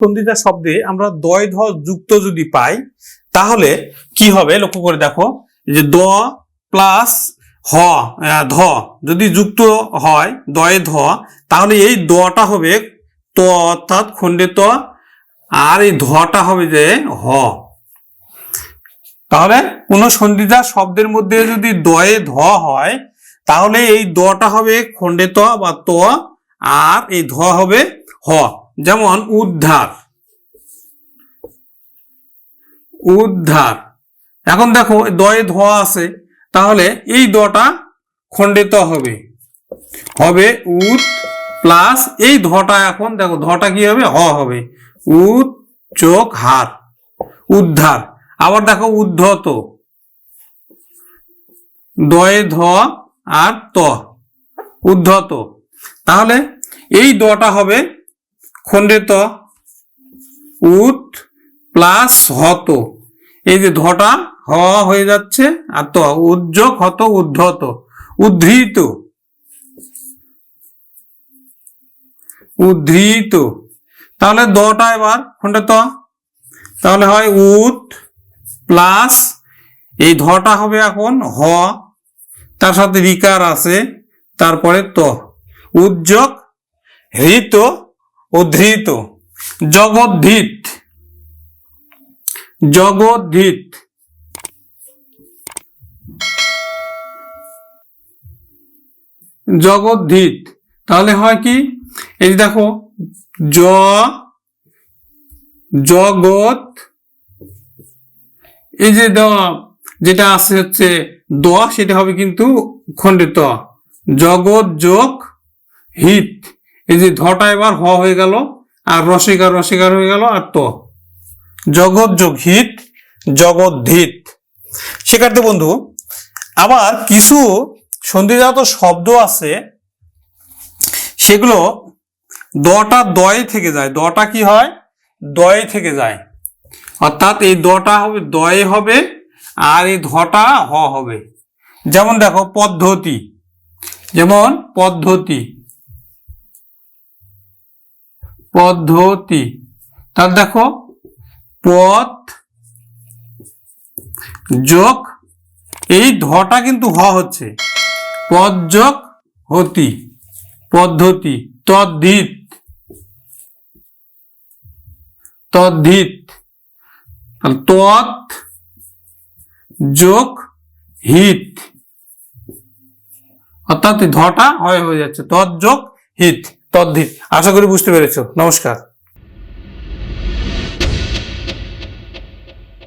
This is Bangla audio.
সন্ধিতা শব্দে আমরা দয় ধ যুক্ত যদি পাই, তাহলে কি হবে? লক্ষ্য করে দেখো যে দ প্লাস হ ধ, যদি যুক্ত হয় দয়ে ধ তাহলে এই দটা হবে ত, অর্থাৎ খণ্ডে ত, আর এই ধটা হবে যে হ। তাহলে কোন সন্ধিতা শব্দের মধ্যে যদি দয়ে ধ হয়, তাহলে এই দটা হবে খণ্ডে ত বা ত, আর এই ধ হবে হ। যেমন উদ্ধার। উদ্ধার। এখন দেখো দয়ে ধোয়া আছে, তাহলে এই দটা খণ্ডিত হবে। হবে উদ প্লাস এই ধটা এখন, দেখো ধটা কি হবে? হ হবে। উদ চোখ হার উদ্ধার। আবার দেখো, উদ্ধত। দয়ে ধ আর ত। উদ্ধত। তাহলে এই দটা হবে খণ্ডিত উত প্লাস হত। এই যে ধটা হ হয়ে যাচ্ছে, আর ত উজ্জক হত, উদ্ধত, উদ্ধৃত। উদ্ধৃত। তাহলে দটা এবার, খণ্ডিত তাহলে হয় উত প্লাস, এই ধটা হবে এখন হ। তার সাথে রিকার আছে, তারপরে ত। উজ্জক হৃত উদ্ধৃত। জগদ্ধিত। জগদ্ধিত। জগদ্ধিত। তাহলে হয় কি? এই দেখো, জ, জগৎ। এই যে দ, যেটা আছে হচ্ছে দ, সেটা হবে কিন্তু খণ্ডিত। জগৎ যোগ হিত। এই যে ধটা এবার হ হয়ে গেল, আর রসিকার রসিকার হয়ে গেল, আর ত। জগৎ যোগ হিত জগদ্ধিত শিক্ষার্থী বন্ধু, আবার কিছু সন্ধিজাত শব্দ আছে, সেগুলো দটা দয়ে থেকে যায়। দটা কি হয়? দয়ে থেকে যায়। অর্থাৎ এই দটা হবে, দয়ে হবে, আর এই ধটা হ হবে। যেমন দেখো, পদ্ধতি। যেমন পদ্ধতি। পদ্ধতি। তাহলে দেখো, পথ যোগ, এই ধটা কিন্তু হ হচ্ছে। পদ যোগ হতি, পদ্ধতি, তদ্ধিত। তদ্ধিত। তৎ যোগ হিত। অর্থাৎ ধটা হয় হয়ে যাচ্ছে, তৎ যোগ হিত। তদ্ধিত আশা করি বুঝতে পেরেছ। নমস্কার।